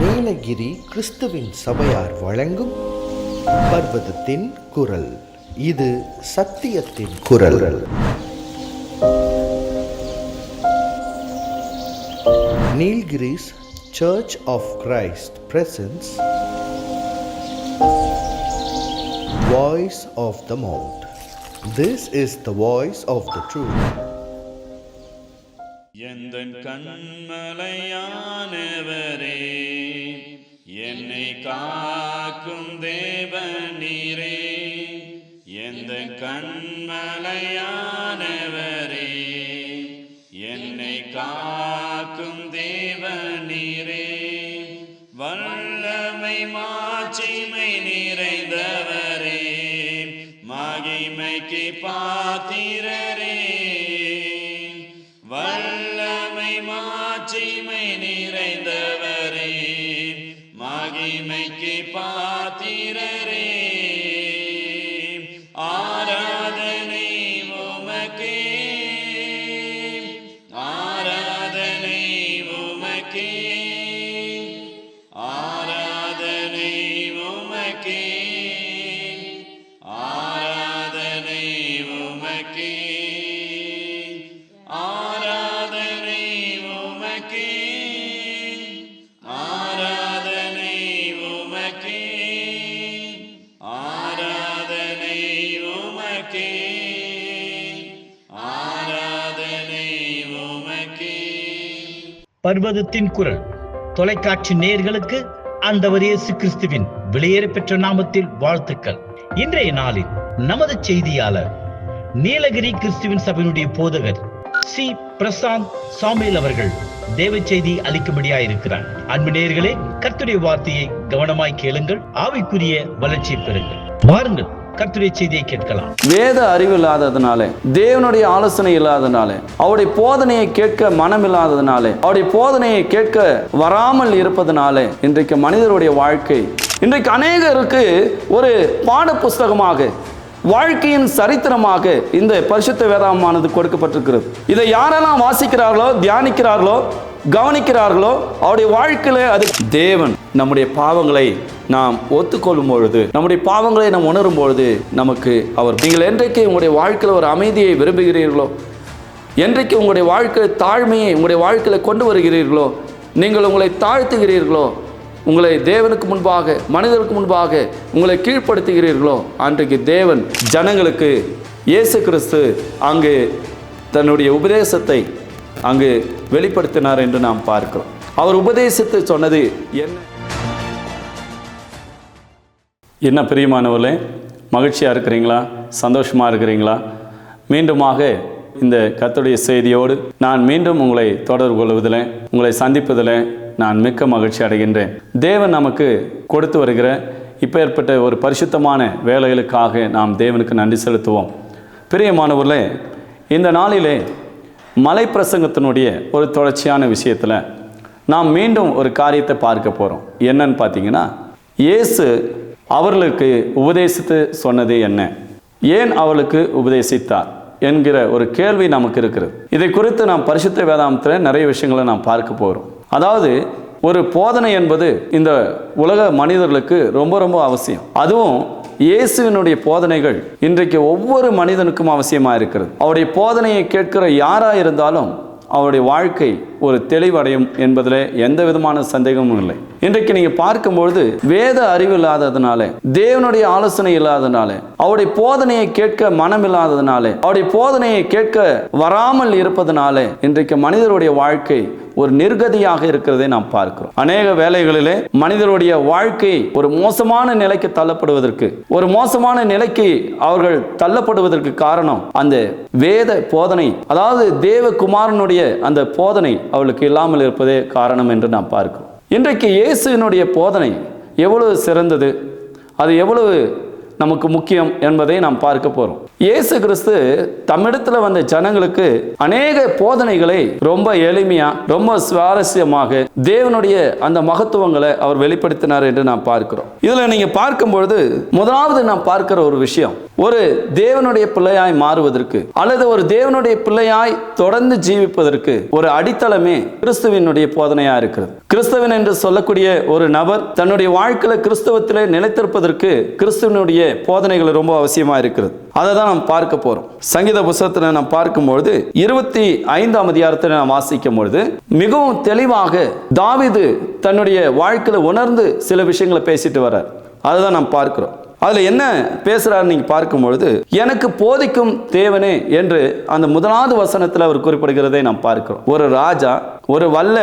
நீலகிரி கிறிஸ்துவின் சபையார் வழங்கும் பர்வதத்தின் குரல். இது சத்தியத்தின் குரல். Nilgiris church of Christ presence voice of the mount this is the voice of the truth எந்த கண்மலையானவரே என்னை காக்கும் தேவ நீரே எந்த கண்மலையானவரே என்னை கா பர்வதத்தின் குரல். தொலைக்காட்சி நேயர்களுக்கு அந்த இயேசு கிறிஸ்துவின் வெளியேற பெற்ற நாமத்தில் வாழ்த்துக்கள். இன்றைய நாளில் நமது செய்தியாளர் நீலகிரி கிறிஸ்துவின் சபையினுடைய போதகர் சி. பிரசாந்த் சாமியல் அவர்கள் தேவ செய்தி அளிக்கும்படியா இருக்கிறார் அன்பு நேயர்களே கர்த்துடைய வார்த்தையை கவனமாய் கேளுங்கள் ஆவிக்குரிய வளர்ச்சி பெறுங்கள். வாருங்கள் கர்த்தருடைய செய்தியை கேட்கலாம். வேத அறிவு இல்லாததுனாலே தேவனுடைய ஆலோசனை இல்லாதனாலே அவருடைய போதனையை கேட்க மனம் இல்லாததுனாலே அவருடைய போதனையை கேட்க வராமல் இருப்பதனாலே இன்றைக்கு மனிதருடைய வாழ்க்கை இன்றைக்கு அநேகருக்கு ஒரு பாட புஸ்தகமாக வாழ்க்கையின் சரித்திரமாக இந்த பரிசுத்த வேதாமானது கொடுக்கப்பட்டிருக்கிறது. இதை யாரெல்லாம் வாசிக்கிறார்களோ தியானிக்கிறார்களோ கவனிக்கிறார்களோ அவருடைய வாழ்க்கையில அது தேவன். நம்முடைய பாவங்களை நாம் ஒத்துக்கொள்ளும் பொழுது நம்முடைய பாவங்களை நாம் உணரும் பொழுது நமக்கு அவர் நீங்கள் என்றைக்கு உங்களுடைய வாழ்க்கையில் ஒரு அமைதியை விரும்புகிறீர்களோ என்றைக்கு உங்களுடைய வாழ்க்கை தாழ்மையை உங்களுடைய வாழ்க்கையில் கொண்டு வருகிறீர்களோ நீங்கள் உங்களை தாழ்த்துகிறீர்களோ உங்களை தேவனுக்கு முன்பாக மனிதருக்கு முன்பாக உங்களை கீழ்ப்படுத்துகிறீர்களோ அன்றைக்கு தேவன் ஜனங்களுக்கு இயேசு கிறிஸ்து அங்கு தன்னுடைய உபதேசத்தை அங்கு வெளிப்படுத்தினார் என்று நாம் பார்க்கிறோம். அவர் உபதேசித்து சொன்னது என்ன? என்ன பிரியமானவர்களே மகிழ்ச்சியாக இருக்கிறீங்களா? சந்தோஷமாக இருக்கிறீங்களா? மீண்டுமாக இந்த கத்துடைய செய்தியோடு நான் மீண்டும் உங்களை தொடர்பு கொள்வதில் உங்களை சந்திப்பதில் நான் மிக்க மகிழ்ச்சி அடைகின்றேன். தேவன் நமக்கு கொடுத்து வருகிற இப்போ ஏற்பட்ட ஒரு பரிசுத்தமான வேலைகளுக்காக நாம் தேவனுக்கு நன்றி செலுத்துவோம். பிரியமானவர்களே இந்த நாளிலே மலை பிரசங்கத்தினுடைய ஒரு தொடர்ச்சியான விஷயத்தில் நாம் மீண்டும் ஒரு காரியத்தை பார்க்க போகிறோம் என்னன்னு பார்த்தீங்கன்னா இயேசு அவர்களுக்கு உபதேசித்து சொன்னது என்ன? ஏன் அவளுக்கு உபதேசித்தார்? என்கிற ஒரு கேள்வி நமக்கு இருக்கிறது. இதை குறித்து நாம் பரிசுத்த வேதாந்தத்தில் நிறைய விஷயங்களை நாம் பார்க்க போகிறோம் அதாவது ஒரு போதனை என்பது இந்த உலக மனிதர்களுக்கு ரொம்ப ரொம்ப அவசியம். அதுவும் இயேசுவினுடைய போதனைகள் இன்றைக்கு ஒவ்வொரு மனிதனுக்கும் அவசியமாக இருக்கிறது. அவருடைய போதனையை கேட்கிற யாராக இருந்தாலும் அவருடைய வாழ்க்கை ஒரு தெளிவடையும் என்பதில் எந்த விதமான சந்தேகமும் இல்லை. இன்றைக்கு நீங்க பார்க்கும்பொழுது வேத அறிவு இல்லாததுனால தேவனுடைய ஆலோசனை இல்லாததுனால அவருடைய போதனையை கேட்க மனம் இல்லாததுனால அவருடைய போதனையை கேட்க வராமல் இருப்பதனால இன்றைக்கு மனிதருடைய வாழ்க்கை ஒரு நிர்கதியாக இருக்கிறதை நாம் பார்க்கிறோம். அநேக வேலைகளிலே மனிதருடைய வாழ்க்கை ஒரு மோசமான நிலைக்கு தள்ளப்படுவதற்கு ஒரு மோசமான நிலைக்கு அவர்கள் தள்ளப்படுவதற்கு காரணம் அந்த வேத போதனை அதாவது தேவகுமாரனுடைய அந்த போதனை அவளுக்கு இல்லாமல் இருப்பதே காரணம் என்று நாம் பார்க்கிறோம். இன்றைக்கு இயேசுவினுடைய போதனை எவ்வளவு சிறந்தது அது எவ்வளவு நமக்கு முக்கியம் என்பதை நாம் பார்க்க போகிறோம் இயேசு கிறிஸ்து தம்மிடத்தில் வந்த ஜனங்களுக்கு அநேக போதனைகளை ரொம்ப எளிமையா ரொம்ப சுவாரஸ்யமாக தேவனுடைய அந்த மகத்துவங்களை அவர் வெளிப்படுத்தினார் என்று நாம் பார்க்கிறோம். இதுல நீங்க பார்க்கும் பொழுது முதலாவது நாம் பார்க்கிற ஒரு விஷயம் ஒரு தேவனுடைய பிள்ளையாய் மாறுவதற்கு அல்லது ஒரு தேவனுடைய பிள்ளையாய் தொடர்ந்து ஜீவிப்பதற்கு ஒரு அடித்தளமே கிறிஸ்துவினுடைய போதனையா இருக்கிறது. கிறிஸ்தவன் என்று சொல்லக்கூடிய ஒரு நபர் தன்னுடைய வாழ்க்கையில கிறிஸ்தவத்திலே நிலைத்திருப்பதற்கு கிறிஸ்துவனுடைய போதனைகள் ரொம்ப அவசியமா இருக்கிறது. அதை தான் நாம் பார்க்க போறோம். சங்கீத புஸ்தகத்தில் நாம் பார்க்கும்பொழுது இருபத்தி ஐந்தாம் அதிகாரத்தில் நாம் வாசிக்கும் பொழுது மிகவும் தெளிவாக தாவிது தன்னுடைய வாழ்க்கையில உணர்ந்து சில விஷயங்களை பேசிட்டு வர்றார். அதுதான் நாம் பார்க்கிறோம். அதில் என்ன பேசுகிறார் நீங்கள் பார்க்கும் பொழுது எனக்கு போதிக்கும் தேவனே என்று அந்த முதலாவது வசனத்தில் அவர் குறிப்பிடுகிறதை நாம் பார்க்கிறோம். ஒரு ராஜா ஒரு வல்ல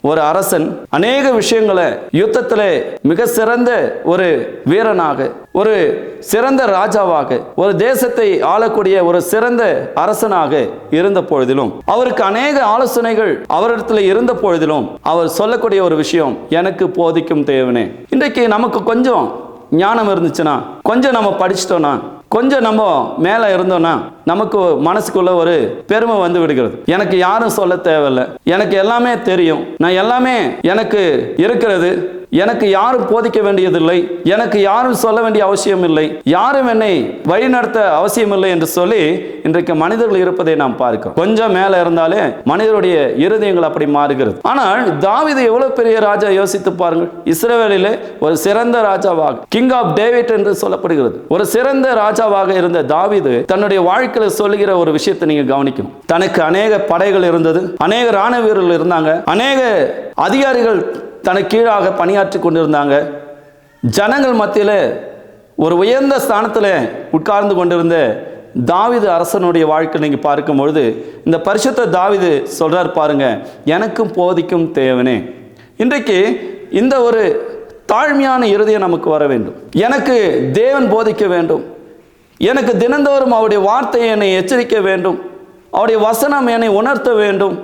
ஒரு அரசன் அநேக விஷயங்களை யுத்தத்தில் மிக சிறந்த ஒரு வீரனாக ஒரு சிறந்த ராஜாவாக ஒரு தேசத்தை ஆளக்கூடிய ஒரு சிறந்த அரசனாக இருந்த பொழுதிலும் அவருக்கு அநேக ஆலோசனைகள் அவரிடத்தில் இருந்த பொழுதிலும் அவர் சொல்லக்கூடிய ஒரு விஷயம் எனக்கு போதிக்கும் தேவனே இன்றைக்கு நமக்கு கொஞ்சம் ஞானம் இருந்துச்சுன்னா கொஞ்சம் நம்ம படிச்சிட்டோம்னா கொஞ்சம் நம்ம மேலே இருந்தோம்னா நமக்கு மனசுக்குள்ள ஒரு பெருமை வந்து விடுகிறது. எனக்கு யாரும் சொல்ல தேவையில்லை. எனக்கு எல்லாமே தெரியும். நான் எல்லாமே எனக்கு இருக்கிறது. எனக்கு யாரும் போதிக்க வேண்டியதில்லை. எனக்கு யாரும் சொல்ல வேண்டிய அவசியம் இல்லை. யாரும் என்னை வழிநடத்த அவசியம் இல்லை என்று சொல்லி இன்றைக்கு மனிதர்கள் இருப்பதை நாம் பார்க்கிறோம். கொஞ்சம் மேல இருந்தாலே மனிதருடைய இருதயங்கள் அப்படி மாறுகிறது. ஆனால் தாவீது எவ்வளவு பெரிய ராஜா யோசித்து பாருங்கள். இஸ்ரேலிலே ஒரு சிறந்த ராஜாவாக கிங் ஆஃப் டேவிட் என்று சொல்லப்படுகிறது. ஒரு சிறந்த ராஜாவாக இருந்த தாவீது தன்னுடைய வாழ்க்கை வாழ்க்கையில சொல்லுகிற ஒரு விஷயத்தை நீங்க கவனிக்கணும். தனக்கு அநேக படைகள் இருந்தது. அநேக ராணுவ வீரர்கள் இருந்தாங்க. அநேக அதிகாரிகள் தனக்கு கீழாக பணியாற்றி கொண்டிருந்தாங்க. ஜனங்கள் மத்தியில் ஒரு உயர்ந்த ஸ்தானத்தில் உட்கார்ந்து கொண்டிருந்த தாவிது அரசனுடைய வாழ்க்கை நீங்கள் பார்க்கும் பொழுது இந்த பரிசுத்த தாவிது சொல்றார் பாருங்க எனக்கும் போதிக்கும் தேவனே. இன்றைக்கு இந்த ஒரு தாழ்மையான இறுதியை நமக்கு வர வேண்டும். எனக்கு தேவன் போதிக்க வேண்டும். எனக்கு தினந்தோறும் அவருடைய வார்த்தையை என்னை எச்சரிக்க வேண்டும். அவருடைய வசனம் என்னை உணர்த்த வேண்டும்.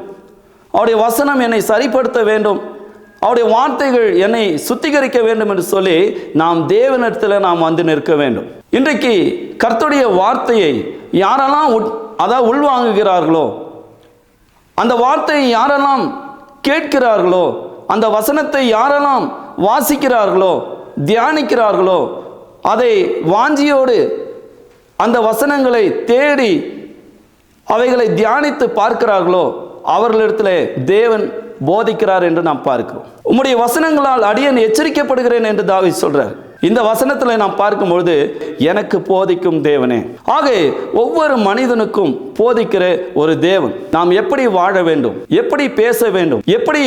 அவருடைய வசனம் என்னை சரிப்படுத்த வேண்டும். அவருடைய வார்த்தைகள் என்னை சுத்திகரிக்க வேண்டும் என்று சொல்லி நாம் தேவனிடத்தில் நாம் வந்து நிற்க வேண்டும். இன்றைக்கு கர்த்தருடைய வார்த்தையை யாரெல்லாம் உட் அதாவது உள்வாங்குகிறார்களோ அந்த வார்த்தையை யாரெல்லாம் கேட்கிறார்களோ அந்த வசனத்தை யாரெல்லாம் வாசிக்கிறார்களோ தியானிக்கிறார்களோ அதை வாஞ்சியோடு அந்த வசனங்களை தேடி அவைகளை தியானித்து பார்க்கிறார்களோ அவர்களிடத்தில் தேவன் போதிக்கிறார் என்று நாம் பார்க்கிறோம். உம்முடைய வசனங்களால் அடியேன் எச்சரிக்கப்படுகிறேன் என்று தாவி சொல்றார். இந்த வசனத்தில் நாம் பார்க்கும் பொழுது எனக்கு போதிக்கும் தேவனே. ஆக ஒவ்வொரு மனிதனுக்கும் போதிக்கிற ஒரு தேவன். நாம் எப்படி வாழ வேண்டும்? எப்படி பேச வேண்டும்? எப்படி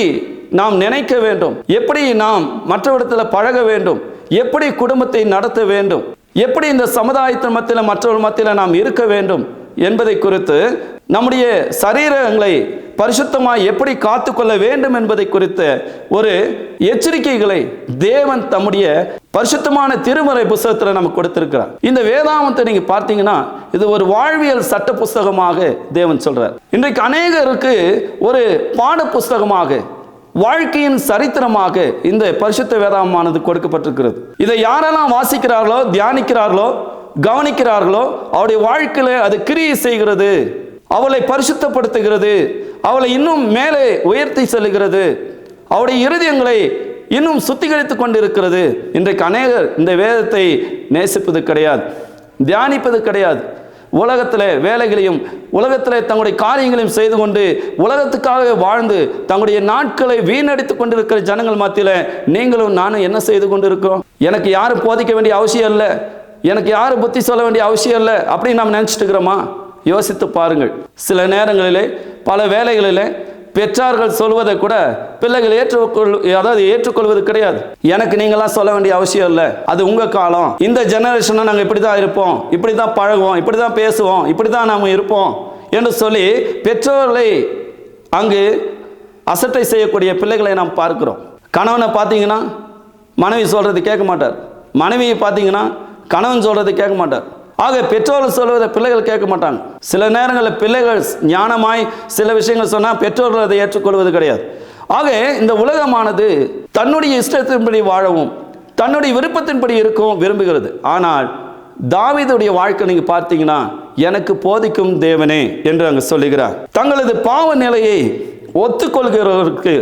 நாம் நினைக்க வேண்டும்? எப்படி நாம் மற்றவரிடத்தில் பழக வேண்டும்? எப்படி குடும்பத்தை நடத்த வேண்டும்? எப்படி இந்த சமுதாயத்தின் மத்தியில் மற்றவர்கள் மத்தியில் நாம் இருக்க வேண்டும் என்பதை குறித்து நம்முடைய சரீரங்களை பரிசுத்தமாக எப்படி காத்துக்கொள்ள வேண்டும் என்பதை குறித்த ஒரு எச்சரிக்கைகளை தேவன் தம்முடைய பரிசுத்தமான திருமறை புஸ்தகத்தில் நமக்கு கொடுத்திருக்கிறார். இந்த வேதாமத்தை நீங்க பார்த்தீங்கன்னா இது ஒரு வாழ்வியல் சட்ட புஸ்தகமாக தேவன் சொல்றார். இன்றைக்கு அநேகருக்கு ஒரு பாட புஸ்தகமாக வாழ்க்கையின் சரித்திரமாக இந்த பரிசுத்த வேதாமானது கொடுக்கப்பட்டிருக்கிறது. இதை யாரெல்லாம் வாசிக்கிறார்களோ தியானிக்கிறார்களோ கவனிக்கிறார்களோ அவருடைய வாழ்க்கையில அது கிரியை செய்கிறது அவளை பரிசுத்தப்படுத்துகிறது அவளை இன்னும் மேலே உயர்த்தி செல்லுகிறது அவருடைய இருதயங்களை இன்னும் சுத்திகரித்து கொண்டிருக்கிறது. இன்றைக்கு அநேகர் இந்த வேதத்தை நேசிப்பது கிடையாது தியானிப்பது கிடையாது. உலகத்தில் வேலைகளையும் உலகத்தில் தங்களுடைய காரியங்களையும் செய்து கொண்டு உலகத்துக்காக வாழ்ந்து தங்களுடைய நாட்களை வீணடித்து கொண்டிருக்கிற ஜனங்கள் மத்தியில் நீங்களும் நானும் என்ன செய்து கொண்டிருக்கிறோம்? எனக்கு யாரும் போதிக்க வேண்டிய அவசியம் இல்லை. எனக்கு யாரும் புத்தி சொல்ல வேண்டிய அவசியம் இல்லை. அப்படின்னு நாம் நினச்சிட்டு இருக்கிறோமா? யோசித்து பாருங்கள். சில நேரங்களிலே பல வேலைகளிலே பெற்றார்கள் சொல்வதை கூட பிள்ளைகள் ஏற்றுக்கொள் அதாவது ஏற்றுக்கொள்வது கிடையாது. எனக்கு நீங்களாம் சொல்ல வேண்டிய அவசியம் இல்லை. அது உங்கள் காலம். இந்த ஜெனரேஷனை நாங்கள் இப்படி தான் இருப்போம். இப்படி தான் பழகுவோம். இப்படி தான் பேசுவோம். இப்படி தான் நாம் இருப்போம் என்று சொல்லி பெற்றோர்களை அங்கு அசட்டை செய்யக்கூடிய பிள்ளைகளை நாம் பார்க்கிறோம். கணவனை பார்த்தீங்கன்னா மனைவி சொல்கிறது கேட்க மாட்டார். மனைவியை பார்த்தீங்கன்னா கணவன் சொல்கிறது கேட்க மாட்டார். ஆக பெற்றோர்கள் சொல்வதை பிள்ளைகள் கேட்க மாட்டாங்க. சில நேரங்களில் பிள்ளைகள் ஞானமாய் சில விஷயங்கள் சொன்னால் பெற்றோர்கள் அதை ஏற்றுக்கொள்வது கிடையாது. ஆக இந்த உலகமானது தன்னுடைய இஷ்டத்தின்படி வாழவும் தன்னுடைய விருப்பத்தின்படி இருக்கவும் விரும்புகிறது. ஆனால் தாவிதுடைய வாழ்க்கை நீங்கள் பார்த்தீங்கன்னா எனக்கு போதிக்கும் தேவனே என்று அங்கு சொல்லுகிறார். தங்களது பாவ நிலையை ஒத்துக்கொள்கிறவருக்கு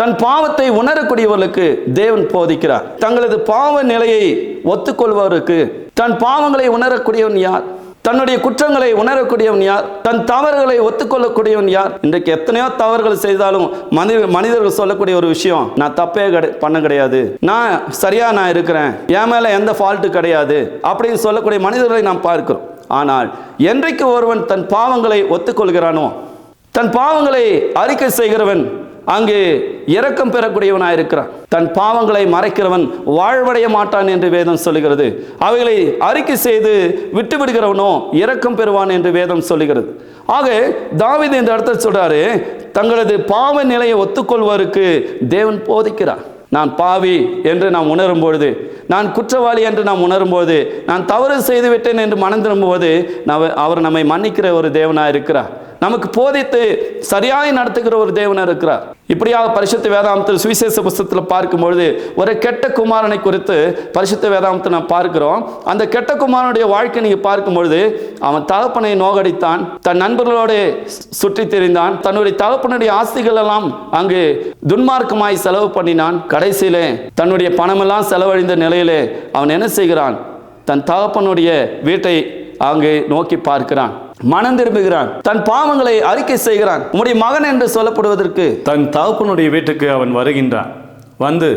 தன் பாவத்தை உணரக்கூடியவர்களுக்கு தேவன் போதிக்கிறார். தங்களது பாவ நிலையை ஒத்துக்கொள்பவருக்கு தன் பாவங்களை உணரக்கூடியவன் யார்? தன்னுடைய குற்றங்களை உணரக்கூடியவன் யார்? தன் தவறுகளை ஒத்துக்கொள்ளக்கூடியவன் யார்? இன்றைக்கு எத்தனையோ தவறுகள் செய்தாலும் மனித மனிதர்கள் சொல்லக்கூடிய ஒரு விஷயம் நான் தப்பே கிடை பண்ண கிடையாது. நான் சரியா நான் இருக்கிறேன். என் மேல எந்த ஃபால்ட்டு கிடையாது. அப்படின்னு சொல்லக்கூடிய மனிதர்களை நாம் பார்க்கிறோம். ஆனால் என்றைக்கு ஒருவன் தன் பாவங்களை ஒத்துக்கொள்கிறானோ தன் பாவங்களை அறிக்கை செய்கிறவன் அங்கு இரக்கம் பெறக்கூடியவனாக இருக்கிறான். தன் பாவங்களை மறைக்கிறவன் வாழ்வடைய மாட்டான் என்று வேதம் சொல்லுகிறது. அவைகளை அறிக்கை செய்து விட்டு விடுகிறவனோ இரக்கம் பெறுவான் என்று வேதம் சொல்லுகிறது. ஆக தாவீது இந்த இடத்துல சொல்றாரு தங்களது பாவ நிலையை ஒத்துக்கொள்வோருக்கு தேவன் போதிக்கிறார். நான் பாவி என்று நாம் உணரும் பொழுது நான் குற்றவாளி என்று நாம் உணரும்போது நான் தவறு செய்து விட்டேன் என்று மனம் திரும்பும்போது அவர் நம்மை மன்னிக்கிற ஒரு தேவனாக இருக்கிறார். நமக்கு போதித்து சரியாய் நடத்துகிற ஒரு தேவன் இருக்கிறார். இப்படியாக பரிசுத்த வேதாந்தத்தில் சுவிசேஷ புஸ்தத்தில் பார்க்கும்பொழுது ஒரு கெட்ட குமாரனை குறித்து பரிசுத்த வேதாந்தத்தை நாம் பார்க்கிறோம். அந்த கெட்ட குமாரனுடைய வாழ்க்கை நீங்கள் பார்க்கும்பொழுது அவன் தகப்பனை நோகடித்தான் தன் நண்பர்களோடு சுற்றி திரிந்தான் தன்னுடைய தகப்பனுடைய ஆஸ்திகள் எல்லாம் அங்கு துன்மார்க்கமாய் செலவு பண்ணினான். கடைசியிலே தன்னுடைய பணமெல்லாம் செலவழிந்த நிலையிலே அவன் என்ன செய்கிறான்? தன் தகப்பனுடைய வீட்டை அங்கு நோக்கி பார்க்கிறான். மனம் திரும்புகிறான். தன் பாவங்களை அறிக்கை செய்கிறான். உம்முடைய மகன் என்று சொல்லப்படுவதற்கு தன் தகப்பனுடைய வீட்டுக்கு அவன் வருகின்றான். வந்து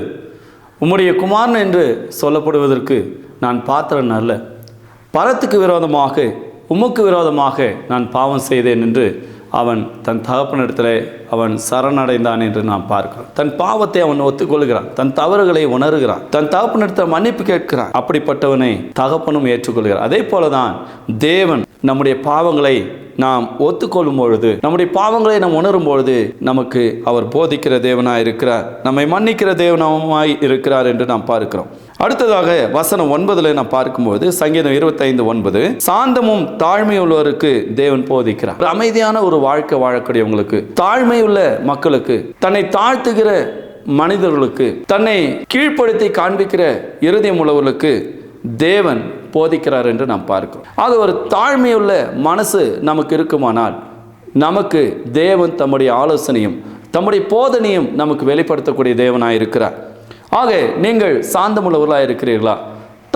உம்முடைய குமாரன் என்று சொல்லப்படுவதற்கு நான் பாத்திரன் அல்ல. பரத்துக்கு விரோதமாக உமக்கு விரோதமாக நான் பாவம் செய்தேன் என்று அவன் தன் தகப்பனிடத்தில் அவன் சரணடைந்தான் என்று நாம் பார்க்கிறோம். தன் பாவத்தை அவன் ஒத்துக்கொள்கிறான். தன் தவறுகளை உணர்கிறான். தன் தகப்பனிடத்தில் மன்னிப்பு கேட்கிறான். அப்படிப்பட்டவனை தகப்பனும் ஏற்றுக்கொள்கிறார். அதே போலதான் தேவன் நம்முடைய பாவங்களை நாம் ஒத்துக்கொள்ளும் பொழுது நம்முடைய பாவங்களை நாம் உணரும் பொழுது நமக்கு அவர் போதிக்கிற தேவனாய் இருக்கிறார் நம்மை மன்னிக்கிற தேவனமாய் இருக்கிறார் என்று நாம் பார்க்கிறோம். அடுத்ததாக வசனம் ஒன்பதுல நான் பார்க்கும்போது சங்கீதம் இருபத்தைந்து ஒன்பது சாந்தமும் தாழ்மை உள்ளவருக்கு தேவன் போதிக்கிறார். ஒரு அமைதியான ஒரு வாழ்க்கை வாழக்கூடியவங்களுக்கு தாழ்மை உள்ள மக்களுக்கு தன்னை தாழ்த்துகிற மனிதர்களுக்கு தன்னை கீழ்ப்படுத்தி காண்பிக்கிற இருதயம் உள்ளவர்களுக்கு தேவன் போதிக்கிறார் என்று நாம் பார்க்கிறோம். அது ஒரு தாழ்மையுள்ள மனசு நமக்கு இருக்குமானால் நமக்கு தேவன் தம்முடைய ஆலோசனையும் தம்முடைய போதனையும் நமக்கு வெளிப்படுத்தக்கூடிய தேவனாக இருக்கிறார் ஆக நீங்கள் சாந்தமுள்ளவர்களாக இருக்கிறீர்களா?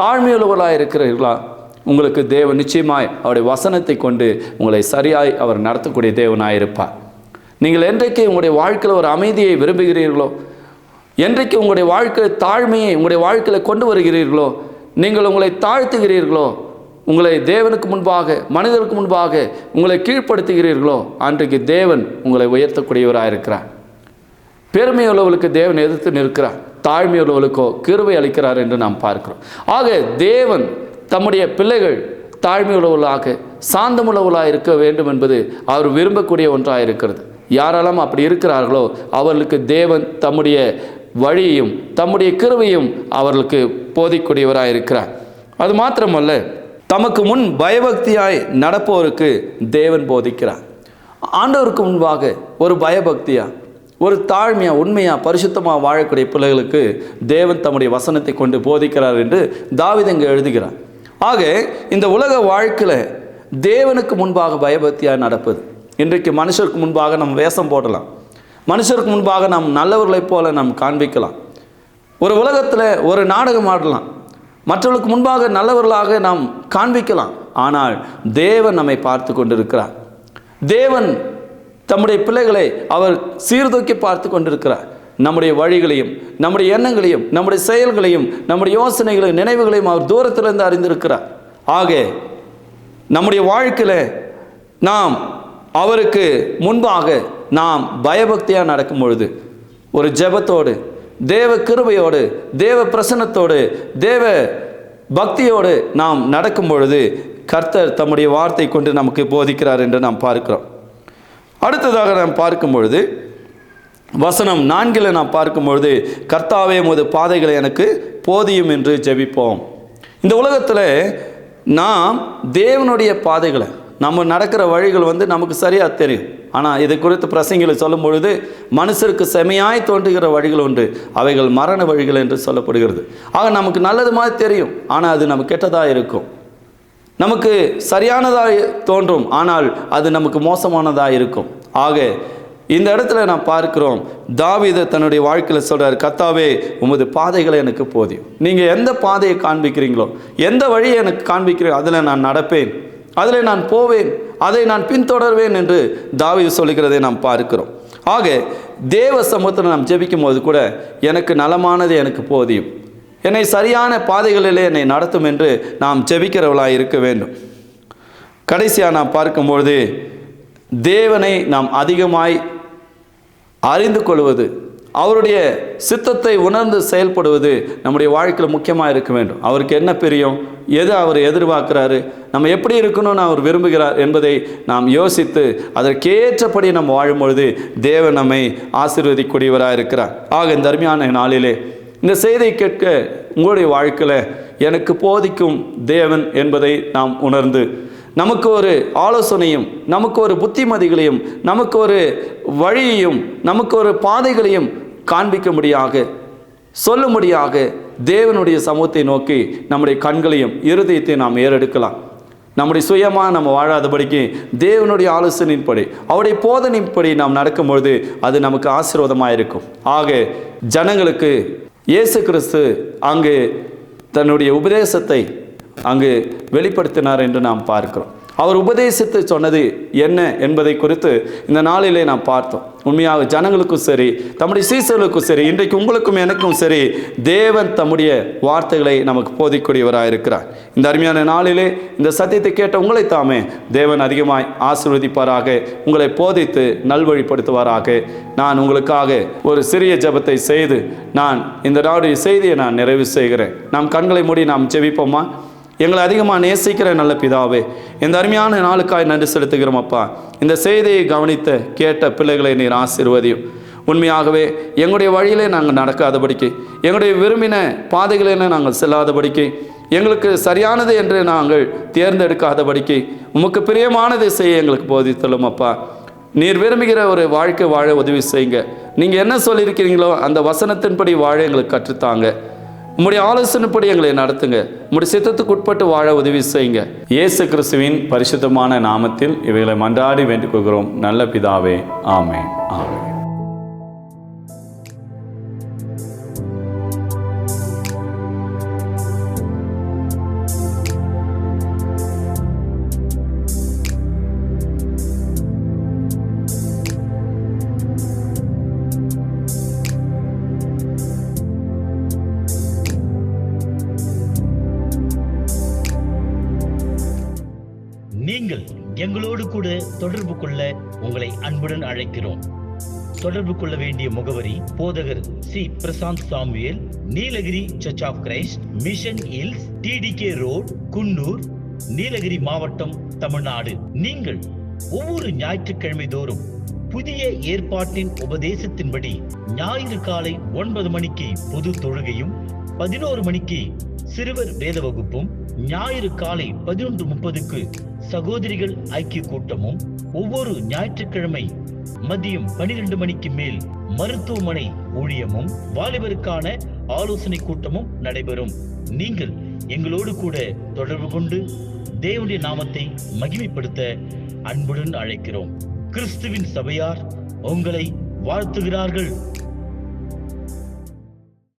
தாழ்மையுள்ளவர்களாக இருக்கிறீர்களா? உங்களுக்கு தேவன் நிச்சயமாய் அவருடைய வசனத்தை கொண்டு உங்களை சரியாய் அவர் நடத்தக்கூடிய தேவனாக இருப்பார். நீங்கள் என்றைக்கு உங்களுடைய வாழ்க்கையில் ஒரு அமைதியை விரும்புகிறீர்களோ என்றைக்கு உங்களுடைய வாழ்க்கை தாழ்மையை உங்களுடைய வாழ்க்கையில் கொண்டு வருகிறீர்களோ நீங்கள் உங்களை தாழ்த்துகிறீர்களோ உங்களை தேவனுக்கு முன்பாக மனிதருக்கு முன்பாக உங்களை கீழ்ப்படுத்துகிறீர்களோ அன்றைக்கு தேவன் உங்களை உயர்த்தக்கூடியவராக இருக்கிறார். பெருமையுள்ளவர்களுக்கு தேவன் எதிர்த்து நிற்கிறார். தாழ்மையுள்ளவர்களுக்கோ கிருவை அளிக்கிறார் என்று நாம் பார்க்கிறோம். ஆக தேவன் தம்முடைய பிள்ளைகள் தாழ்மையுள்ளவர்களாக சாந்தமுள்ளவர்களாக இருக்க வேண்டும் என்பது அவர் விரும்பக்கூடிய ஒன்றாக இருக்கிறது. யாரெல்லாம் அப்படி இருக்கிறார்களோ அவர்களுக்கு தேவன் தம்முடைய வழியையும் தம்முடைய கிருவையும் அவர்களுக்கு போதிக்கூடியவராக இருக்கிறார். அது மாத்திரமல்ல தமக்கு முன் பயபக்தியாய் நடப்போருக்கு தேவன் போதிக்கிறார். ஆண்டவருக்கு முன்பாக ஒரு பயபக்தியாக ஒரு தாழ்மையாக உண்மையாக பரிசுத்தமாக வாழக்கூடிய பிள்ளைகளுக்கு தேவன் தம்முடைய வசனத்தை கொண்டு போதிக்கிறார் என்று தாவிதங்க எழுதுகிறார். ஆக இந்த உலக வாழ்க்கையில் தேவனுக்கு முன்பாக பயபக்தியாக நடப்பது இன்றைக்கு மனுஷருக்கு முன்பாக நம்ம வேஷம் போடலாம். மனுஷருக்கு முன்பாக நாம் நல்லவர்களைப் போல நாம் காண்பிக்கலாம். ஒரு உலகத்தில் ஒரு நாடகம் ஆடலாம். மற்றவர்களுக்கு முன்பாக நல்லவர்களாக நாம் காண்பிக்கலாம். ஆனால் தேவன் நம்மை பார்த்து கொண்டிருக்கிறார். தேவன் தம்முடைய பிள்ளைகளை அவர் சீர்தூக்கி பார்த்து கொண்டிருக்கிறார். நம்முடைய வழிகளையும் நம்முடைய எண்ணங்களையும் நம்முடைய செயல்களையும் நம்முடைய யோசனைகளையும் நினைவுகளையும் அவர் தூரத்திலிருந்து அறிந்திருக்கிறார். ஆக நம்முடைய வாழ்க்கையில் நாம் அவருக்கு முன்பாக நாம் பயபக்தியாக நடக்கும் பொழுது ஒரு ஜெபத்தோடு தேவ கிருபையோடு தேவ பிரசன்னத்தோடு தேவ பக்தியோடு நாம் நடக்கும் பொழுது கர்த்தர் தம்முடைய வார்த்தை கொண்டு நமக்கு போதிக்கிறார் என்று நாம் பார்க்கிறோம். அடுத்ததாக நாம் பார்க்கும் பொழுது வசனம் நான்கில் நாம் பார்க்கும் பொழுது கர்த்தாவே உமது பாதைகளை எனக்கு போதியும் என்று ஜெபிப்போம். இந்த உலகத்தில் நாம் தேவனுடைய பாதைகளை நம்ம நடக்கிற வழிகள் வந்து நமக்கு சரியாக தெரியும். ஆனால் இது குறித்து பிரசங்களை சொல்லும் பொழுது மனுஷருக்கு செமையாய் தோன்றுகிற வழிகள் உண்டு அவைகள் மரண வழிகள் என்று சொல்லப்படுகிறது. ஆக நமக்கு நல்லது மாதிரி தெரியும் ஆனால் அது நம்ம கெட்டதாக இருக்கும். நமக்கு சரியானதாக தோன்றும் ஆனால் அது நமக்கு மோசமானதாக இருக்கும். ஆக இந்த இடத்துல நான் பார்க்கிறோம் தாவித தன்னுடைய வாழ்க்கையில் சொல்கிறார் கத்தாவே உமது பாதைகளை எனக்கு போதியும். நீங்கள் எந்த பாதையை காண்பிக்கிறீங்களோ எந்த வழியை எனக்கு காண்பிக்கிறீங்களோ அதில் நான் நடப்பேன் அதில் நான் போவேன் அதை நான் பின்தொடர்வேன் என்று தாவீது சொல்லுகிறதை நாம் பார்க்கிறோம். ஆக தேவ சமூகத்தில் நாம் ஜெபிக்கும் போது கூட எனக்கு நலமானது எனக்கு போதியும். என்னை சரியான பாதைகளிலே என்னை நடத்தும் என்று நாம் ஜெபிக்கிறவளாக இருக்க வேண்டும். கடைசியாக நாம் பார்க்கும்பொழுது தேவனை நாம் அதிகமாய் அறிந்து கொள்வது அவருடைய சித்தத்தை உணர்ந்து செயல்படுவது நம்முடைய வாழ்க்கையில் முக்கியமாக இருக்க வேண்டும். அவருக்கு என்ன பிரியம்? எது அவர் எதிர்பார்க்கிறாரு? நம்ம எப்படி இருக்கணும்னு அவர் விரும்புகிறார் என்பதை நாம் யோசித்து அதற்கேற்றபடி நம்ம வாழும்பொழுது தேவன் நம்மை ஆசீர்வதிக்கூடியவராக இருக்கிறார் ஆக இந்த அருமையான நாளிலே இந்த செய்தியை கேட்க உங்களுடைய வாழ்க்கையில் எனக்கு போதிக்கும் தேவன் என்பதை நாம் உணர்ந்து நமக்கு ஒரு ஆலோசனையும் நமக்கு ஒரு புத்திமதிகளையும் நமக்கு ஒரு வழியையும் நமக்கு ஒரு பாதைகளையும் காண்பிக்கும்படியாக சொல்லும்படியாக தேவனுடைய சமூகத்தை நோக்கி நம்முடைய கண்களையும் இருதயத்தை நாம் ஏறெடுக்கலாம். நம்முடைய சுயமாக நம்ம வாழாதபடிக்கு தேவனுடைய ஆலோசனையின்படி அவருடைய போதனையின்படி நாம் நடக்கும்பொழுது அது நமக்கு ஆசீர்வாதமாக இருக்கும் ஆக ஜனங்களுக்கு இயேசு கிறிஸ்து அங்கு தன்னுடைய உபதேசத்தை அங்கு வெளிப்படுத்தினார் என்று நாம் பார்க்கிறோம். அவர் உபதேசித்து சொன்னது என்ன என்பதை குறித்து இந்த நாளிலே நாம் பார்த்தோம். உண்மையாக ஜனங்களுக்கும் சரி தம்முடைய சீசர்களுக்கும் சரி இன்றைக்கு உங்களுக்கும் எனக்கும் சரி தேவன் தம்முடைய வார்த்தைகளை நமக்கு போதிக்கூடியவராக இருக்கிறார். இந்த அருமையான நாளிலே இந்த சத்தியத்தை கேட்ட உங்களை தாமே தேவன் அதிகமாய் ஆசீர்வதிப்பாராக உங்களை போதித்து நல்வழிப்படுத்துவாராக. நான் உங்களுக்காக ஒரு சிறிய ஜெபத்தை செய்து நான் இந்த நாடு செய்தியை நான் நிறைவு செய்கிறேன். நாம் கண்களை மூடி நாம் ஜெபிப்போமா? எங்களை அதிகமாக நேசிக்கிற நல்ல பிதாவே இந்த அருமையான நாளுக்காய் நன்றி செலுத்துகிறோம் அப்பா. இந்த செய்தியை கவனித்த கேட்ட பிள்ளைகளை நீர் ஆசிர்வதியும். உண்மையாகவே எங்களுடைய வழியிலே நாங்கள் நடக்காதபடிக்கு எங்களுடைய விரும்பின பாதைகளிலே நாங்கள் செல்லாதபடிக்கு எங்களுக்கு சரியானது என்று நாங்கள் தேர்ந்தெடுக்காதபடிக்கு உமக்கு பிரியமானதை செய்ய எங்களுக்கு போதித்தலும் அப்பா. நீர் விரும்புகிற ஒரு வாழ்க்கை வாழ உதவி செய்யுங்க. நீங்கள் என்ன சொல்லியிருக்கிறீங்களோ அந்த வசனத்தின்படி வாழ எங்களுக்கு கற்றுத்தாங்க. உம்முடைய ஆலோசனைப்படி எங்களை நடத்துங்க. உம்முடைய சித்தத்துக்கு உட்பட்டு வாழ உதவி செய்யுங்க. இயேசு கிறிஸ்துவின் பரிசுத்தமான நாமத்தில் இவைகளை மன்றாடி வேண்டிக் கொள்கிறோம். நல்ல பிதாவே. ஆமே ஆமே அழைக்கிறோம். தொடர்பு கொள்ள வேண்டிய முகவரி போதகர் C. Prashanth Samuel Nilgiri church of Christ mission hills TTK road Coonoor Nilgiri மாவட்டம் தமிழ்நாடு. நீங்கள் ஒவ்வொரு ஞாயிற்றுக்கிழமை தோறும் புதிய ஏற்பாட்டின் உபதேசத்தின்படி ஞாயிறு காலை ஒன்பது மணிக்கு பொது தொழுகையும் பதினோரு மணிக்கு சிறுவர் வேத வகுப்பும் ஞாயிறு காலை பதினொன்று முப்பதுக்கு சகோதரிகள் ஐக்கிய கூட்டமும் ஒவ்வொரு ஞாயிற்றுக்கிழமை மதியம் பனிரெண்டு மணிக்கு மேல் மருத்துவமனை ஊழியமும் வாலிபருக்கான ஆலோசனை கூட்டமும் நடைபெறும். நீங்கள் எங்களோடு கூட தொடர்பு கொண்டு தேவனுடைய நாமத்தை மகிமைப்படுத்த அன்புடன் அழைக்கிறோம். கிறிஸ்துவின் சபையார் உங்களை வாழ்த்துகிறார்கள்.